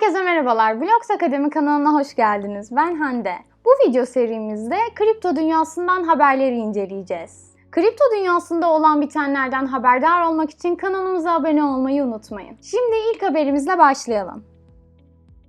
Herkese merhabalar. Blogs Akademi kanalına hoş geldiniz. Ben Hande. Bu video serimizde kripto dünyasından haberleri inceleyeceğiz. Kripto dünyasında olan bitenlerden haberdar olmak için kanalımıza abone olmayı unutmayın. Şimdi ilk haberimizle başlayalım.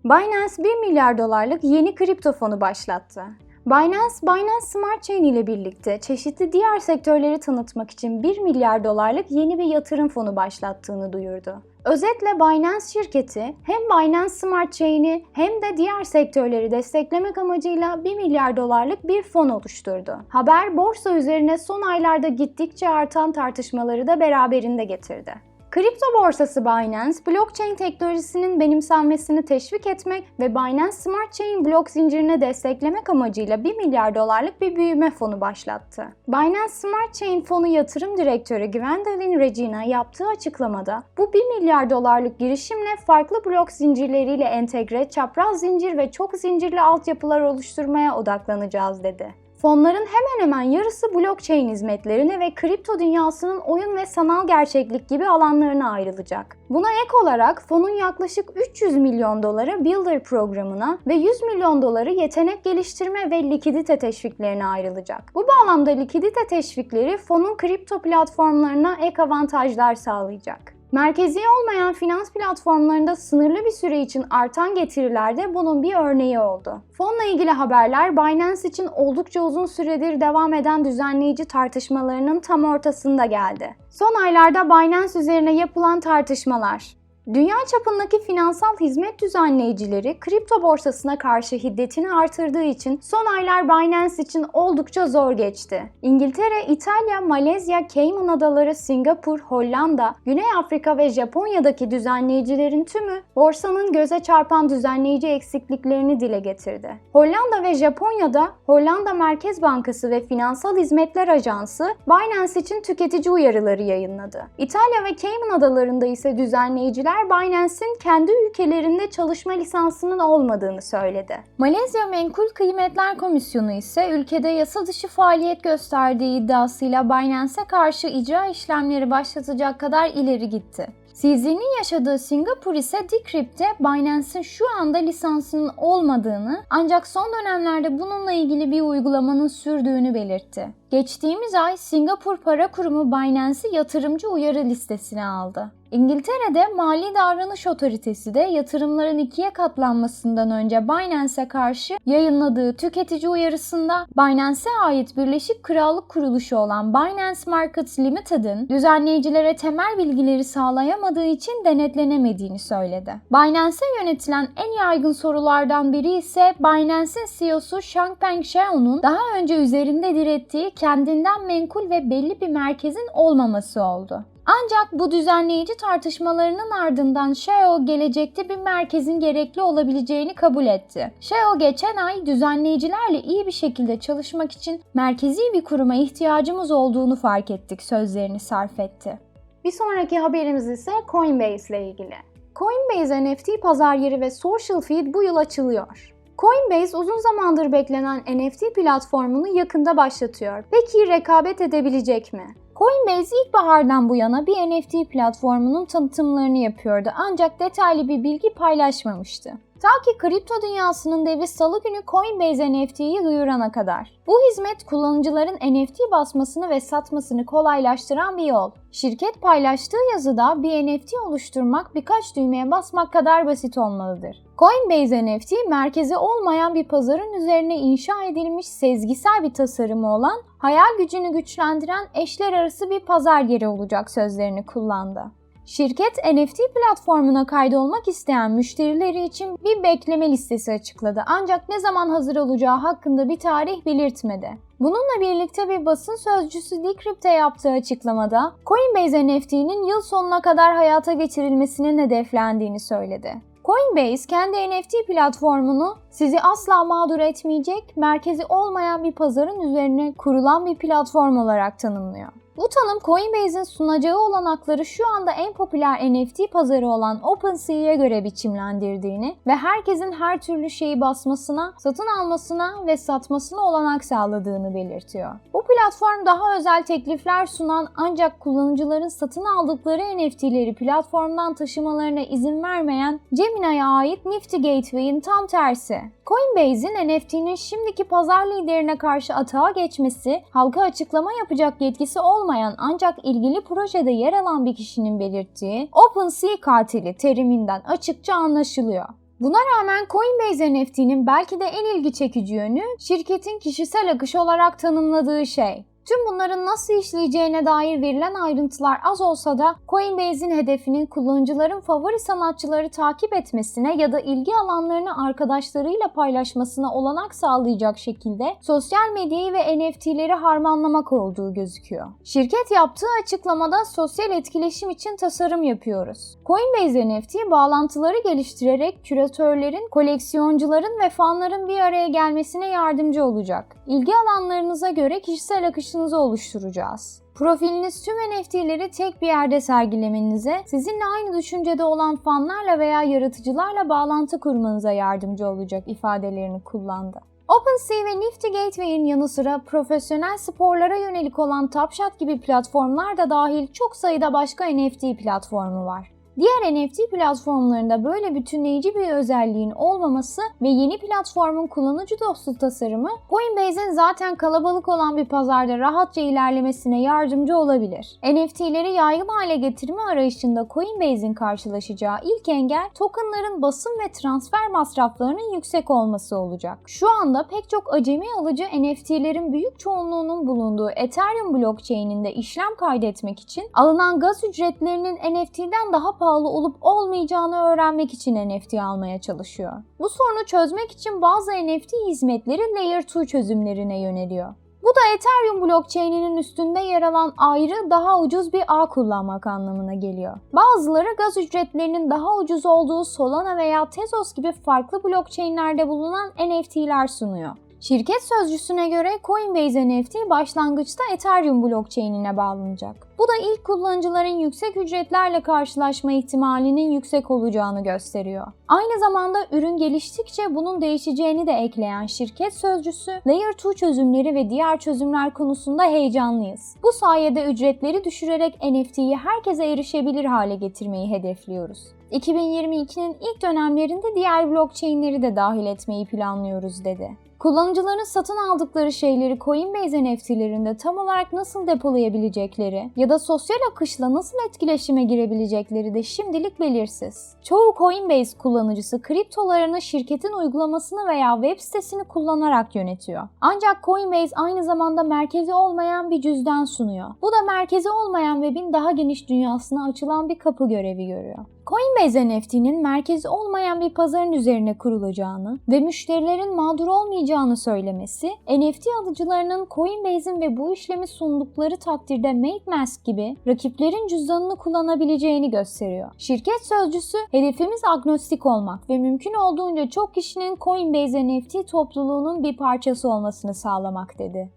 Binance 1 milyar dolarlık yeni kripto fonu başlattı. Binance, Binance Smart Chain ile birlikte çeşitli diğer sektörleri tanıtmak için 1 milyar dolarlık yeni bir yatırım fonu başlattığını duyurdu. Özetle Binance şirketi hem Binance Smart Chain'i hem de diğer sektörleri desteklemek amacıyla 1 milyar dolarlık bir fon oluşturdu. Haber borsa üzerine son aylarda gittikçe artan tartışmaları da beraberinde getirdi. Kripto borsası Binance, blockchain teknolojisinin benimsenmesini teşvik etmek ve Binance Smart Chain blok zincirine desteklemek amacıyla 1 milyar dolarlık bir büyüme fonu başlattı. Binance Smart Chain fonu yatırım direktörü Gwendolyn Regina yaptığı açıklamada bu 1 milyar dolarlık girişimle farklı blok zincirleriyle entegre, çapraz zincir ve çok zincirli altyapılar oluşturmaya odaklanacağız dedi. Fonların hemen hemen yarısı blockchain hizmetlerine ve kripto dünyasının oyun ve sanal gerçeklik gibi alanlarına ayrılacak. Buna ek olarak fonun yaklaşık 300 milyon doları Builder programına ve 100 milyon doları yetenek geliştirme ve likidite teşviklerine ayrılacak. Bu bağlamda likidite teşvikleri fonun kripto platformlarına ek avantajlar sağlayacak. Merkezi olmayan finans platformlarında sınırlı bir süre için artan getiriler de bunun bir örneği oldu. Fonla ilgili haberler Binance için oldukça uzun süredir devam eden düzenleyici tartışmalarının tam ortasında geldi. Son aylarda Binance üzerine yapılan tartışmalar, Dünya çapındaki finansal hizmet düzenleyicileri kripto borsasına karşı hiddetini artırdığı için son aylar Binance için oldukça zor geçti. İngiltere, İtalya, Malezya, Cayman Adaları, Singapur, Hollanda, Güney Afrika ve Japonya'daki düzenleyicilerin tümü borsanın göze çarpan düzenleyici eksikliklerini dile getirdi. Hollanda ve Japonya'da Hollanda Merkez Bankası ve Finansal Hizmetler Ajansı Binance için tüketici uyarıları yayınladı. İtalya ve Cayman Adalarında ise düzenleyiciler Binance'in kendi ülkelerinde çalışma lisansının olmadığını söyledi. Malezya Menkul Kıymetler Komisyonu ise ülkede yasa dışı faaliyet gösterdiği iddiasıyla Binance'e karşı icra işlemleri başlatacak kadar ileri gitti. CZ'nin yaşadığı Singapur ise Decrypt'te Binance'in şu anda lisansının olmadığını ancak son dönemlerde bununla ilgili bir uygulamanın sürdüğünü belirtti. Geçtiğimiz ay Singapur Para Kurumu Binance'i yatırımcı uyarı listesine aldı. İngiltere'de Mali Davranış Otoritesi de yatırımların ikiye katlanmasından önce Binance'e karşı yayınladığı tüketici uyarısında Binance'e ait Birleşik Krallık kuruluşu olan Binance Markets Limited'ın düzenleyicilere temel bilgileri sağlayamadığı için denetlenemediğini söyledi. Binance'e yönetilen en yaygın sorulardan biri ise Binance'in CEO'su Changpeng Zhao'nun daha önce üzerinde direttiği kendinden menkul ve belli bir merkezin olmaması oldu. Ancak bu düzenleyici tartışmalarının ardından Shao gelecekte bir merkezin gerekli olabileceğini kabul etti. Shao geçen ay düzenleyicilerle iyi bir şekilde çalışmak için merkezi bir kuruma ihtiyacımız olduğunu fark ettik sözlerini sarf etti. Bir sonraki haberimiz ise Coinbase ile ilgili. Coinbase NFT pazar yeri ve social feed bu yıl açılıyor. Coinbase uzun zamandır beklenen NFT platformunu yakında başlatıyor. Peki rekabet edebilecek mi? Coinbase ilkbahardan bu yana bir NFT platformunun tanıtımlarını yapıyordu ancak detaylı bir bilgi paylaşmamıştı. Ta ki kripto dünyasının devi salı günü Coinbase NFT'yi duyurana kadar. Bu hizmet kullanıcıların NFT basmasını ve satmasını kolaylaştıran bir yol. Şirket paylaştığı yazıda bir NFT oluşturmak birkaç düğmeye basmak kadar basit olmalıdır. Coinbase NFT merkezi olmayan bir pazarın üzerine inşa edilmiş sezgisel bir tasarımı olan hayal gücünü güçlendiren eşler arası bir pazar yeri olacak sözlerini kullandı. Şirket NFT platformuna kaydolmak isteyen müşterileri için bir bekleme listesi açıkladı ancak ne zaman hazır olacağı hakkında bir tarih belirtmedi. Bununla birlikte bir basın sözcüsü Decrypt'e yaptığı açıklamada Coinbase NFT'nin yıl sonuna kadar hayata geçirilmesinin hedeflendiğini söyledi. Coinbase kendi NFT platformunu sizi asla mağdur etmeyecek, merkezi olmayan bir pazarın üzerine kurulan bir platform olarak tanımlıyor. Bu tanım Coinbase'in sunacağı olanakları şu anda en popüler NFT pazarı olan OpenSea'ya göre biçimlendirdiğini ve herkesin her türlü şeyi basmasına, satın almasına ve satmasına olanak sağladığını belirtiyor. Bu platform daha özel teklifler sunan ancak kullanıcıların satın aldıkları NFT'leri platformdan taşımalarına izin vermeyen Gemini'ye ait Nifty Gateway'in tam tersi. Coinbase'in NFT'nin şimdiki pazar liderine karşı atağa geçmesi, halka açıklama yapacak yetkisi olmayan ancak ilgili projede yer alan bir kişinin belirttiği OpenSea katili teriminden açıkça anlaşılıyor. Buna rağmen Coinbase NFT'nin belki de en ilgi çekici yönü şirketin kişisel akış olarak tanımladığı şey. Tüm bunların nasıl işleyeceğine dair verilen ayrıntılar az olsa da Coinbase'in hedefinin kullanıcıların favori sanatçıları takip etmesine ya da ilgi alanlarını arkadaşlarıyla paylaşmasına olanak sağlayacak şekilde sosyal medyayı ve NFT'leri harmanlamak olduğu gözüküyor. Şirket yaptığı açıklamada sosyal etkileşim için tasarım yapıyoruz. Coinbase NFT bağlantıları geliştirerek küratörlerin, koleksiyoncuların ve fanların bir araya gelmesine yardımcı olacak. İlgi alanlarınıza göre kişisel akışınızı oluşturacağız. Profiliniz tüm NFT'leri tek bir yerde sergilemenize, sizinle aynı düşüncede olan fanlarla veya yaratıcılarla bağlantı kurmanıza yardımcı olacak ifadelerini kullandı. OpenSea ve Nifty Gateway'in yanı sıra profesyonel sporlara yönelik olan Tapshot gibi platformlar da dahil çok sayıda başka NFT platformu var. Diğer NFT platformlarında böyle bütünleyici bir özelliğin olmaması ve yeni platformun kullanıcı dostu tasarımı Coinbase'in zaten kalabalık olan bir pazarda rahatça ilerlemesine yardımcı olabilir. NFT'leri yaygın hale getirme arayışında Coinbase'in karşılaşacağı ilk engel tokenların basım ve transfer masraflarının yüksek olması olacak. Şu anda pek çok acemi alıcı NFT'lerin büyük çoğunluğunun bulunduğu Ethereum blockchain'inde işlem kaydetmek için alınan gaz ücretlerinin NFT'den daha pahalı olup olmayacağını öğrenmek için NFT almaya çalışıyor. Bu sorunu çözmek için bazı NFT hizmetleri Layer 2 çözümlerine yöneliyor. Bu da Ethereum blockchain'inin üstünde yer alan ayrı daha ucuz bir ağ kullanmak anlamına geliyor. Bazıları gaz ücretlerinin daha ucuz olduğu Solana veya Tezos gibi farklı blockchain'lerde bulunan NFT'ler sunuyor. Şirket sözcüsüne göre Coinbase NFT başlangıçta Ethereum blockchain'ine bağlanacak. Bu da ilk kullanıcıların yüksek ücretlerle karşılaşma ihtimalinin yüksek olacağını gösteriyor. Aynı zamanda ürün geliştikçe bunun değişeceğini de ekleyen şirket sözcüsü, Layer 2 çözümleri ve diğer çözümler konusunda heyecanlıyız. Bu sayede ücretleri düşürerek NFT'yi herkese erişebilir hale getirmeyi hedefliyoruz. 2022'nin ilk dönemlerinde diğer blockchain'leri de dahil etmeyi planlıyoruz dedi. Kullanıcıların satın aldıkları şeyleri Coinbase NFT'lerinde tam olarak nasıl depolayabilecekleri ya da sosyal akışla nasıl etkileşime girebilecekleri de şimdilik belirsiz. Çoğu Coinbase kullanıcısı kriptolarını şirketin uygulamasını veya web sitesini kullanarak yönetiyor. Ancak Coinbase aynı zamanda merkezi olmayan bir cüzdan sunuyor. Bu da merkezi olmayan webin daha geniş dünyasına açılan bir kapı görevi görüyor. Coinbase NFT'nin merkezi olmayan bir pazarın üzerine kurulacağını ve müşterilerin mağdur olmayacağını söylemesi, NFT alıcılarının Coinbase'in ve bu işlemi sundukları takdirde MakeMask gibi rakiplerin cüzdanını kullanabileceğini gösteriyor. Şirket sözcüsü, hedefimiz agnostik olmak ve mümkün olduğunca çok kişinin Coinbase NFT topluluğunun bir parçası olmasını sağlamak dedi.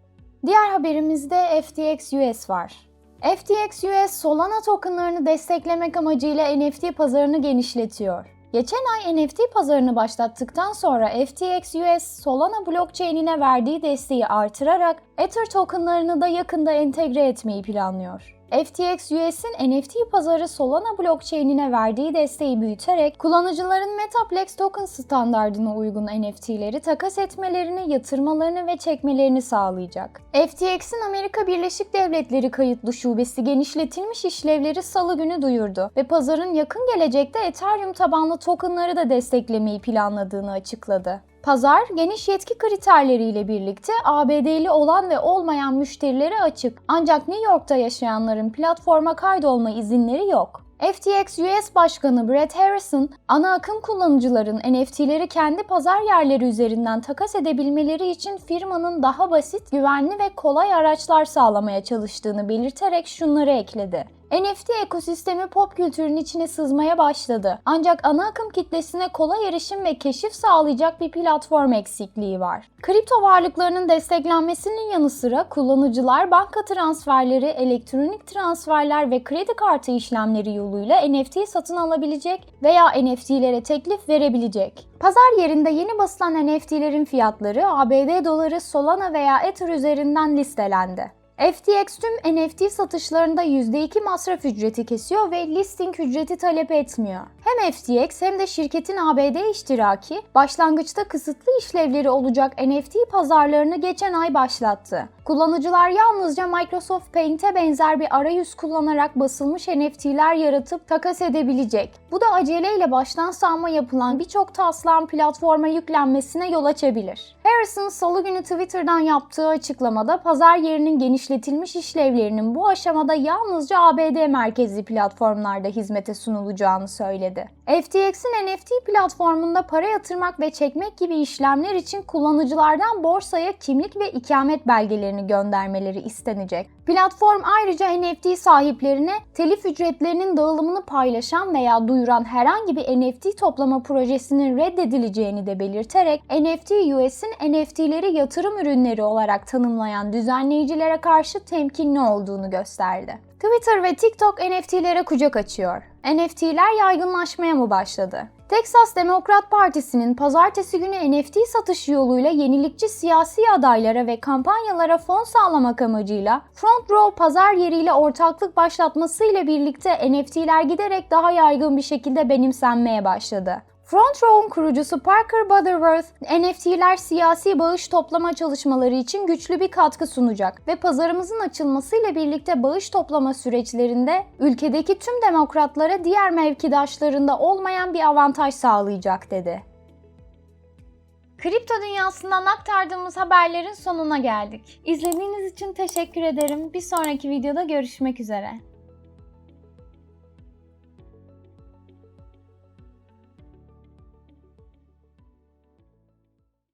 Diğer haberimizde FTX US var. FTX US Solana tokenlarını desteklemek amacıyla NFT pazarını genişletiyor. Geçen ay NFT pazarını başlattıktan sonra FTX US Solana blockchain'ine verdiği desteği artırarak Ether tokenlarını da yakında entegre etmeyi planlıyor. FTX US'in NFT pazarı Solana blockchain'ine verdiği desteği büyüterek kullanıcıların Metaplex token standardına uygun NFT'leri takas etmelerini, yatırmalarını ve çekmelerini sağlayacak. FTX'in Amerika Birleşik Devletleri kayıtlı şubesi genişletilmiş işlevleri salı günü duyurdu ve pazarın yakın gelecekte Ethereum tabanlı tokenları da desteklemeyi planladığını açıkladı. Pazar, geniş yetki kriterleriyle birlikte ABD'li olan ve olmayan müşterilere açık. Ancak New York'ta yaşayanların platforma kaydolma izinleri yok. FTX US Başkanı Brett Harrison, ana akım kullanıcıların NFT'leri kendi pazar yerleri üzerinden takas edebilmeleri için firmanın daha basit, güvenli ve kolay araçlar sağlamaya çalıştığını belirterek şunları ekledi. NFT ekosistemi pop kültürün içine sızmaya başladı. Ancak ana akım kitlesine kolay erişim ve keşif sağlayacak bir platform eksikliği var. Kripto varlıklarının desteklenmesinin yanı sıra kullanıcılar banka transferleri, elektronik transferler ve kredi kartı işlemleri yoluyla NFT satın alabilecek veya NFT'lere teklif verebilecek. Pazar yerinde yeni basılan NFT'lerin fiyatları ABD doları, Solana veya Ether üzerinden listelendi. FTX tüm NFT satışlarında %2 masraf ücreti kesiyor ve listing ücreti talep etmiyor. Hem FTX hem de şirketin ABD iştiraki başlangıçta kısıtlı işlevleri olacak NFT pazarlarını geçen ay başlattı. Kullanıcılar yalnızca Microsoft Paint'e benzer bir arayüz kullanarak basılmış NFT'ler yaratıp takas edebilecek. Bu da aceleyle baştan sağma yapılan birçok taslağın platforma yüklenmesine yol açabilir. Harrison salı günü Twitter'dan yaptığı açıklamada pazar yerinin genişletilmiş işlevlerinin bu aşamada yalnızca ABD merkezli platformlarda hizmete sunulacağını söyledi. FTX'in NFT platformunda para yatırmak ve çekmek gibi işlemler için kullanıcılardan borsaya kimlik ve ikamet belgelerini göndermeleri istenecek. Platform ayrıca NFT sahiplerine telif ücretlerinin dağılımını paylaşan veya duyuran herhangi bir NFT toplama projesinin reddedileceğini de belirterek NFT US'in NFT'leri yatırım ürünleri olarak tanımlayan düzenleyicilere karşı temkinli olduğunu gösterdi. Twitter ve TikTok NFT'lere kucak açıyor. NFT'ler yaygınlaşmaya mı başladı? Texas Demokrat Partisi'nin pazartesi günü NFT satışı yoluyla yenilikçi siyasi adaylara ve kampanyalara fon sağlamak amacıyla Front Row pazar yeriyle ortaklık başlatmasıyla birlikte NFT'ler giderek daha yaygın bir şekilde benimsenmeye başladı. Front Row'un kurucusu Parker Butterworth, NFT'ler siyasi bağış toplama çalışmaları için güçlü bir katkı sunacak ve pazarımızın açılmasıyla birlikte bağış toplama süreçlerinde ülkedeki tüm demokratlara diğer mevkidaşlarında olmayan bir avantaj sağlayacak dedi. Kripto dünyasından aktardığımız haberlerin sonuna geldik. İzlediğiniz için teşekkür ederim. Bir sonraki videoda görüşmek üzere.